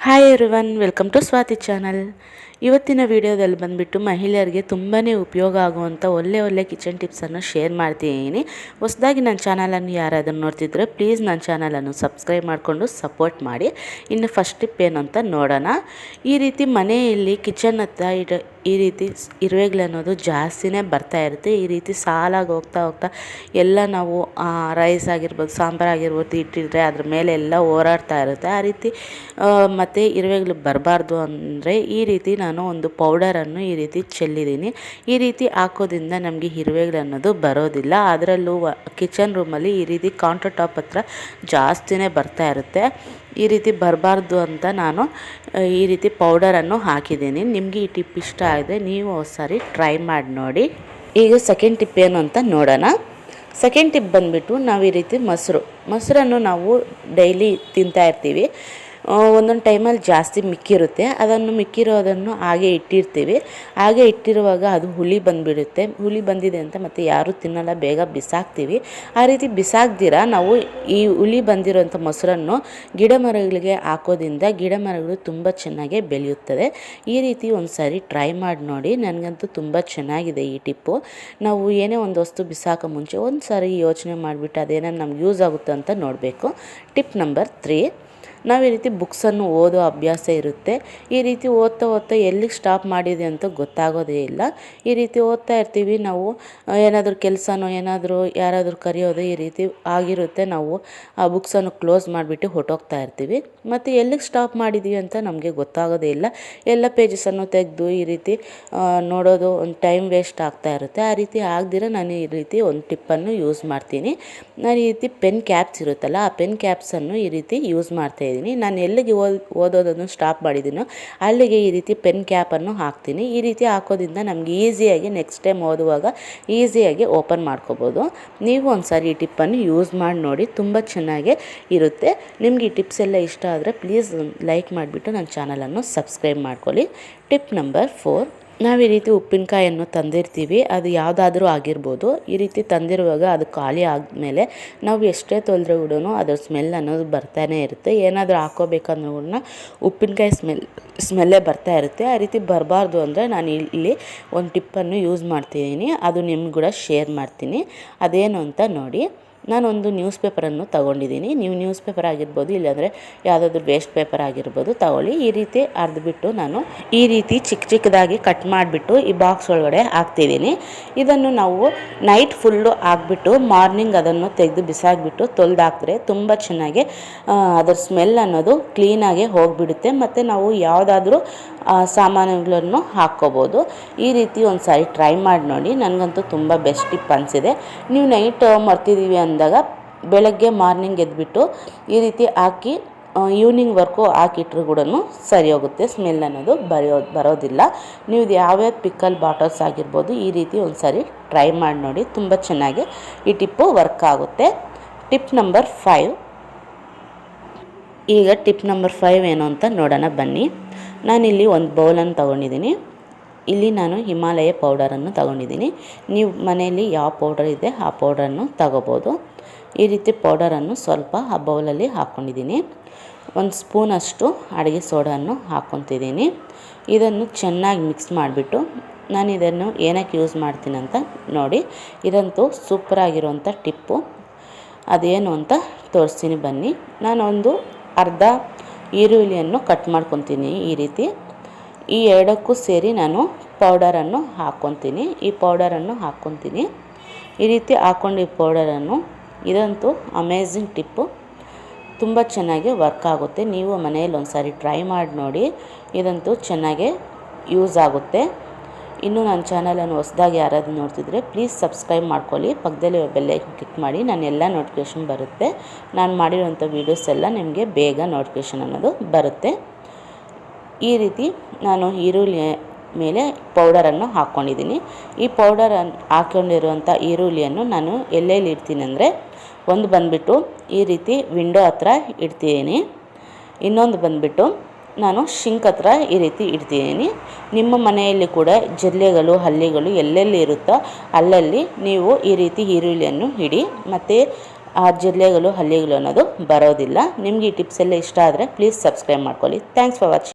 Hi everyone welcome to Swathi channel ಇವತ್ತಿನ ವಿಡಿಯೋದಲ್ಲಿ ಬಂದುಬಿಟ್ಟು ಮಹಿಳೆಯರಿಗೆ ತುಂಬಾ ಉಪಯೋಗ ಆಗುವಂಥ ಒಳ್ಳೆ ಒಳ್ಳೆ ಕಿಚನ್ ಟಿಪ್ಸನ್ನು ಶೇರ್ ಮಾಡ್ತಿದ್ದೀನಿ. ಹೊಸದಾಗಿ ನನ್ನ ಚಾನಲನ್ನು ಯಾರಾದರೂ ನೋಡ್ತಿದ್ರೆ ಪ್ಲೀಸ್ ನನ್ನ ಚಾನಲನ್ನು ಸಬ್ಸ್ಕ್ರೈಬ್ ಮಾಡಿಕೊಂಡು ಸಪೋರ್ಟ್ ಮಾಡಿ. ಇನ್ನು ಫಸ್ಟ್ ಟಿಪ್ ಏನು ಅಂತ ನೋಡೋಣ. ಈ ರೀತಿ ಮನೆಯಲ್ಲಿ ಕಿಚನ್ ಹತ್ರ ಇಡ ಈ ರೀತಿ ಇರುವೆಗಳು ಅನ್ನೋದು ಜಾಸ್ತಿನೇ ಬರ್ತಾ ಇರುತ್ತೆ. ಈ ರೀತಿ ಸಾಲಾಗಿ ಹೋಗ್ತಾ ಹೋಗ್ತಾ ಎಲ್ಲ ನಾವು ರೈಸ್ ಆಗಿರ್ಬೋದು, ಸಾಂಬಾರು ಆಗಿರ್ಬೋದು ಇಟ್ಟಿದ್ರೆ ಅದ್ರ ಮೇಲೆ ಎಲ್ಲ ಓಡಾಡ್ತಾ ಇರುತ್ತೆ. ಆ ರೀತಿ ಮತ್ತು ಇರುವೆಗಳು ಬರಬಾರ್ದು ಅಂದರೆ ಈ ರೀತಿ ನಾನು ಒಂದು ಪೌಡರನ್ನು ಈ ರೀತಿ ಚೆಲ್ಲಿದ್ದೀನಿ. ಈ ರೀತಿ ಹಾಕೋದ್ರಿಂದ ನಮಗೆ ಇರುವೆಗಳನ್ನೋದು ಬರೋದಿಲ್ಲ. ಅದರಲ್ಲೂ ಕಿಚನ್ ರೂಮಲ್ಲಿ ಈ ರೀತಿ ಕೌಂಟರ್ ಟಾಪ್ ಹತ್ರ ಜಾಸ್ತಿನೇ ಬರ್ತಾ ಇರುತ್ತೆ. ಈ ರೀತಿ ಬರಬಾರ್ದು ಅಂತ ನಾನು ಈ ರೀತಿ ಪೌಡರನ್ನು ಹಾಕಿದ್ದೀನಿ. ನಿಮಗೆ ಈ ಟಿಪ್ ಇಷ್ಟ ಆಗಿದೆ ನೀವು ಸಾರಿ ಟ್ರೈ ಮಾಡಿ ನೋಡಿ. ಈಗ ಸೆಕೆಂಡ್ ಟಿಪ್ ಏನು ಅಂತ ನೋಡೋಣ. ಸೆಕೆಂಡ್ ಟಿಪ್ ಬಂದುಬಿಟ್ಟು ನಾವು ಈ ರೀತಿ ಮೊಸರು, ಮೊಸರನ್ನು ನಾವು ಡೈಲಿ ತಿಂತಾ ಇರ್ತೀವಿ. ಒಂದೊಂದು ಟೈಮಲ್ಲಿ ಜಾಸ್ತಿ ಮಿಕ್ಕಿರುತ್ತೆ. ಅದನ್ನು ಮಿಕ್ಕಿರೋದನ್ನು ಹಾಗೆ ಇಟ್ಟಿರ್ತೀವಿ. ಹಾಗೆ ಇಟ್ಟಿರುವಾಗ ಅದು ಹುಳಿ ಬಂದುಬಿಡುತ್ತೆ. ಹುಳಿ ಬಂದಿದೆ ಅಂತ ಮತ್ತೆ ಯಾರೂ ತಿನ್ನಲ್ಲ, ಬೇಗ ಬಿಸಾಕ್ತೀವಿ. ಆ ರೀತಿ ಬಿಸಾಕ್ದಿರ, ನಾವು ಈ ಹುಳಿ ಬಂದಿರೋಂಥ ಮೊಸರನ್ನು ಗಿಡ ಮರಗಳಿಗೆ ಹಾಕೋದ್ರಿಂದ ಗಿಡ ಮರಗಳು ತುಂಬ ಚೆನ್ನಾಗಿ ಬೆಳೆಯುತ್ತದೆ. ಈ ರೀತಿ ಒಂದು ಸಾರಿ ಟ್ರೈ ಮಾಡಿ ನೋಡಿ. ನನಗಂತೂ ತುಂಬ ಚೆನ್ನಾಗಿದೆ ಈ ಟಿಪ್ಪು. ನಾವು ಏನೇ ಒಂದು ವಸ್ತು ಬಿಸಾಕೋ ಮುಂಚೆ ಒಂದು ಸಾರಿ ಯೋಚನೆ ಮಾಡಿಬಿಟ್ಟು ಅದೇನೋ ನಮ್ಗೆ ಯೂಸ್ ಆಗುತ್ತೆ ಅಂತ ನೋಡಬೇಕು. Tip number three. ನಾವು ಈ ರೀತಿ ಬುಕ್ಸನ್ನು ಓದೋ ಅಭ್ಯಾಸ ಇರುತ್ತೆ. ಈ ರೀತಿ ಓದ್ತಾ ಓದ್ತಾ ಎಲ್ಲಿಗೆ ಸ್ಟಾಪ್ ಮಾಡಿದೆ ಅಂತ ಗೊತ್ತಾಗೋದೇ ಇಲ್ಲ. ಈ ರೀತಿ ಓದ್ತಾ ಇರ್ತೀವಿ ನಾವು ಏನಾದರೂ ಕೆಲಸನೋ, ಏನಾದರೂ ಯಾರಾದರೂ ಕರೆಯೋದು ಈ ರೀತಿ ಆಗಿರುತ್ತೆ. ನಾವು ಆ ಬುಕ್ಸನ್ನು ಕ್ಲೋಸ್ ಮಾಡಿಬಿಟ್ಟು ಹೊಟ್ಟೋಗ್ತಾ ಇರ್ತೀವಿ. ಮತ್ತು ಎಲ್ಲಿಗೆ ಸ್ಟಾಪ್ ಮಾಡಿದ್ದೀವಿ ಅಂತ ನಮಗೆ ಗೊತ್ತಾಗೋದೇ ಇಲ್ಲ. ಎಲ್ಲ ಪೇಜಸನ್ನು ತೆಗೆದು ಈ ರೀತಿ ನೋಡೋದು ಒಂದು ಟೈಮ್ ವೇಸ್ಟ್ ಆಗ್ತಾ ಇರುತ್ತೆ. ಆ ರೀತಿ ಆಗದಿರ ನಾನು ಈ ರೀತಿ ಒಂದು ಟಿಪ್ಪನ್ನು ಯೂಸ್ ಮಾಡ್ತೀನಿ. ನಾನು ಈ ರೀತಿ ಪೆನ್ ಕ್ಯಾಪ್ಸ್ ಇರುತ್ತಲ್ಲ, ಆ ಪೆನ್ ಕ್ಯಾಪ್ಸನ್ನು ಈ ರೀತಿ ಯೂಸ್ ಮಾಡ್ತಾ ಇದ್ದೀನಿ ನಾನು ಎಲ್ಲಿಗೆ ಓದ್, ಓದೋದನ್ನು ಸ್ಟಾಪ್ ಮಾಡಿದ್ದೀನೋ ಅಲ್ಲಿಗೆ ಈ ರೀತಿ ಪೆನ್ ಕ್ಯಾಪನ್ನು ಹಾಕ್ತೀನಿ. ಈ ರೀತಿ ಹಾಕೋದ್ರಿಂದ ನಮಗೆ ಈಸಿಯಾಗಿ ನೆಕ್ಸ್ಟ್ ಟೈಮ್ ಓದುವಾಗ ಈಸಿಯಾಗಿ ಓಪನ್ ಮಾಡ್ಕೋಬೋದು. ನೀವು ಒಂದು ಸಾರಿ ಈ ಟಿಪ್ಪನ್ನು ಯೂಸ್ ಮಾಡಿ ನೋಡಿ, ತುಂಬ ಚೆನ್ನಾಗೇ ಇರುತ್ತೆ. ನಿಮಗೆ ಈ ಟಿಪ್ಸ್ ಎಲ್ಲ ಇಷ್ಟ ಆದರೆ ಪ್ಲೀಸ್ ಲೈಕ್ ಮಾಡಿಬಿಟ್ಟು ನನ್ನ ಚಾನಲನ್ನು ಸಬ್ಸ್ಕ್ರೈಬ್ ಮಾಡ್ಕೊಳ್ಳಿ. ಟಿಪ್ ನಂಬರ್ ಫೋರ್ ನಾವು ಈ ರೀತಿ ಉಪ್ಪಿನಕಾಯನ್ನು ತಂದಿರ್ತೀವಿ, ಅದು ಯಾವುದಾದ್ರೂ ಆಗಿರ್ಬೋದು. ಈ ರೀತಿ ತಂದಿರುವಾಗ ಅದು ಖಾಲಿ ಆದಮೇಲೆ ನಾವು ಎಷ್ಟೇ ತೊಳೆದ್ರೆ ಕೂಡ ಅದರ ಸ್ಮೆಲ್ ಅನ್ನೋದು ಬರ್ತಾನೆ ಇರುತ್ತೆ. ಏನಾದರೂ ಹಾಕೋಬೇಕಂದ್ರೂ ಕೂಡ ಉಪ್ಪಿನಕಾಯಿ ಸ್ಮೆಲ್, ಸ್ಮೆಲ್ಲೇ ಬರ್ತಾ ಇರುತ್ತೆ. ಆ ರೀತಿ ಬರಬಾರ್ದು ಅಂದರೆ ನಾನು ಇಲ್ಲಿ ಒಂದು ಟಿಪ್ಪನ್ನು ಯೂಸ್ ಮಾಡ್ತಿದ್ದೀನಿ. ಅದು ನಿಮ್ಗೆ ಕೂಡ ಶೇರ್ ಮಾಡ್ತೀನಿ. ಅದೇನು ಅಂತ ನೋಡಿ. ನಾನೊಂದು ನ್ಯೂಸ್ ಪೇಪರನ್ನು ತಗೊಂಡಿದ್ದೀನಿ. ನೀವು ನ್ಯೂಸ್ ಪೇಪರ್ ಆಗಿರ್ಬೋದು, ಇಲ್ಲಾಂದರೆ ಯಾವುದಾದ್ರೂ ವೇಸ್ಟ್ ಪೇಪರ್ ಆಗಿರ್ಬೋದು ತಗೊಳ್ಳಿ. ಈ ರೀತಿ ಅರ್ದ್ಬಿಟ್ಟು ನಾನು ಈ ರೀತಿ ಚಿಕ್ಕ ಚಿಕ್ಕದಾಗಿ ಕಟ್ ಮಾಡಿಬಿಟ್ಟು ಈ ಬಾಕ್ಸ್ ಒಳಗಡೆ ಹಾಕ್ತಿದ್ದೀನಿ. ಇದನ್ನು ನಾವು ನೈಟ್ ಫುಲ್ಲು ಹಾಕ್ಬಿಟ್ಟು ಮಾರ್ನಿಂಗ್ ಅದನ್ನು ತೆಗೆದು ಬಿಸಾಕ್ಬಿಟ್ಟು ತೊಳೆದು ಹಾಕಿದ್ರೆ ತುಂಬ ಚೆನ್ನಾಗಿ ಅದರ ಸ್ಮೆಲ್ ಅನ್ನೋದು ಕ್ಲೀನಾಗಿ ಹೋಗಿಬಿಡುತ್ತೆ. ಮತ್ತು ನಾವು ಯಾವುದಾದ್ರೂ ಸಾಮಾನುಗಳನ್ನು ಹಾಕ್ಕೋಬೋದು. ಈ ರೀತಿ ಒಂದು ಸಾರಿ ಟ್ರೈ ಮಾಡಿ ನೋಡಿ. ನನಗಂತೂ ತುಂಬ ಬೆಸ್ಟ್ ಟಿಪ್ ಅನಿಸಿದೆ. ನೀವು ನೈಟ್ ಮರ್ತಿದ್ದೀವಿ ಅಂದಾಗ ಬೆಳಗ್ಗೆ ಮಾರ್ನಿಂಗ್ ಎದ್ಬಿಟ್ಟು ಈ ರೀತಿ ಹಾಕಿ ಈವ್ನಿಂಗ್ ವರ್ಕು ಹಾಕಿಟ್ರು ಕೂಡ ಸರಿ ಹೋಗುತ್ತೆ. ಸ್ಮೆಲ್ ಅನ್ನೋದು ಬರೆಯೋ, ಬರೋದಿಲ್ಲ. ನೀವು ಯಾವ್ಯಾವ ಪಿಕ್ಕಲ್ ಬಾಟಲ್ಸ್ ಆಗಿರ್ಬೋದು ಈ ರೀತಿ ಒಂದು ಸಾರಿ ಟ್ರೈ ಮಾಡಿ ನೋಡಿ. ತುಂಬ ಚೆನ್ನಾಗಿ ಈ ಟಿಪ್ಪು ವರ್ಕ್ ಆಗುತ್ತೆ. ಟಿಪ್ ನಂಬರ್ ಫೈವ್ ಈಗ ಟಿಪ್ ನಂಬರ್ ಫೈವ್ ಏನು ಅಂತ ನೋಡೋಣ ಬನ್ನಿ. ನಾನಿಲ್ಲಿ ಒಂದು ಬೌಲನ್ನು ತೊಗೊಂಡಿದ್ದೀನಿ. ಇಲ್ಲಿ ನಾನು ಹಿಮಾಲಯ ಪೌಡರನ್ನು ತಗೊಂಡಿದ್ದೀನಿ. ನೀವು ಮನೆಯಲ್ಲಿ ಯಾವ ಪೌಡರ್ ಇದೆ ಆ ಪೌಡರನ್ನು ತಗೋಬೋದು. ಈ ರೀತಿ ಪೌಡರನ್ನು ಸ್ವಲ್ಪ ಆ ಬೌಲಲ್ಲಿ ಹಾಕ್ಕೊಂಡಿದ್ದೀನಿ. ಒಂದು ಸ್ಪೂನಷ್ಟು ಅಡುಗೆ ಸೋಡನ್ನು ಹಾಕ್ಕೊತಿದ್ದೀನಿ. ಇದನ್ನು ಚೆನ್ನಾಗಿ ಮಿಕ್ಸ್ ಮಾಡಿಬಿಟ್ಟು ನಾನು ಇದನ್ನು ಏನಕ್ಕೆ ಯೂಸ್ ಮಾಡ್ತೀನಿ ಅಂತ ನೋಡಿ. ಇದಂತೂ ಸೂಪರಾಗಿರುವಂಥ ಟಿಪ್ಪು. ಅದೇನು ಅಂತ ತೋರಿಸ್ತೀನಿ ಬನ್ನಿ. ನಾನೊಂದು ಅರ್ಧ ಈರುಳ್ಳಿಯನ್ನು ಕಟ್ ಮಾಡ್ಕೊತೀನಿ ಈ ರೀತಿ. ಈ ಎರಡಕ್ಕೂ ಸೇರಿ ನಾನು ಪೌಡರನ್ನು ಹಾಕ್ಕೊತೀನಿ. ಈ ಪೌಡರನ್ನು ಹಾಕ್ಕೊತೀನಿ. ಈ ರೀತಿ ಹಾಕ್ಕೊಂಡು ಈ ಪೌಡರನ್ನು ಇದಂತೂ ಅಮೇಝಿಂಗ್ ಟಿಪ್ಪು ತುಂಬ ಚೆನ್ನಾಗಿ ವರ್ಕ್ ಆಗುತ್ತೆ. ನೀವು ಮನೆಯಲ್ಲಿ ಒಂದು ಸಾರಿ ಟ್ರೈ ಮಾಡಿ ನೋಡಿ. ಇದಂತೂ ಚೆನ್ನಾಗೇ ಯೂಸ್ ಆಗುತ್ತೆ. ಇನ್ನೂ ನನ್ನ ಚಾನಲನ್ನು ಹೊಸದಾಗಿ ಯಾರಾದರೂ ನೋಡ್ತಿದ್ರೆ ಪ್ಲೀಸ್ ಸಬ್ಸ್ಕ್ರೈಬ್ ಮಾಡ್ಕೊಳ್ಳಿ. ಪಕ್ಕದಲ್ಲಿ ಬೆಲ್ಲೈಕನ್ ಕ್ಲಿಕ್ ಮಾಡಿ ನಾನು ಎಲ್ಲ ನೋಟಿಫಿಕೇಷನ್ ಬರುತ್ತೆ. ನಾನು ಮಾಡಿರೋಂಥ ವೀಡಿಯೋಸ್ ಎಲ್ಲ ನಿಮಗೆ ಬೇಗ ನೋಟಿಫಿಕೇಷನ್ ಅನ್ನೋದು ಬರುತ್ತೆ. ಈ ರೀತಿ ನಾನು ಈರುಳ್ಳಿ ಮೇಲೆ ಪೌಡರನ್ನು ಹಾಕ್ಕೊಂಡಿದ್ದೀನಿ ಈ ಪೌಡರ್ ಹಾಕ್ಕೊಂಡಿರುವಂಥ ಈರುಳ್ಳಿಯನ್ನು ನಾನು ಎಲ್ಲೆಲ್ಲಿ ಇಡ್ತೀನಿ ಅಂದರೆ ಒಂದು ಬಂದುಬಿಟ್ಟು ಈ ರೀತಿ ವಿಂಡೋ ಹತ್ರ ಇಡ್ತೀನಿ. ಇನ್ನೊಂದು ಬಂದುಬಿಟ್ಟು ನಾನು ಶಿಂಕ್ ಹತ್ರ ಈ ರೀತಿ ಇಡ್ತಿದ್ದೀನಿ ನಿಮ್ಮ ಮನೆಯಲ್ಲಿ ಕೂಡ ಜಿರಳೆಗಳು ಹಲ್ಲಿಗಳು ಎಲ್ಲೆಲ್ಲಿ ಇರುತ್ತೋ ಅಲ್ಲಲ್ಲಿ ನೀವು ಈ ರೀತಿ ಈರುಳ್ಳಿಯನ್ನು ಇಡಿ. ಮತ್ತು ಆ ಜಿರಳೆಗಳು ಹಲ್ಲಿಗಳು ಅನ್ನೋದು ಬರೋದಿಲ್ಲ. ನಿಮಗೆ ಈ ಟಿಪ್ಸ್ ಎಲ್ಲ ಇಷ್ಟ ಆದರೆ ಪ್ಲೀಸ್ ಸಬ್ಸ್ಕ್ರೈಬ್ ಮಾಡ್ಕೊಳ್ಳಿ. Thanks for watching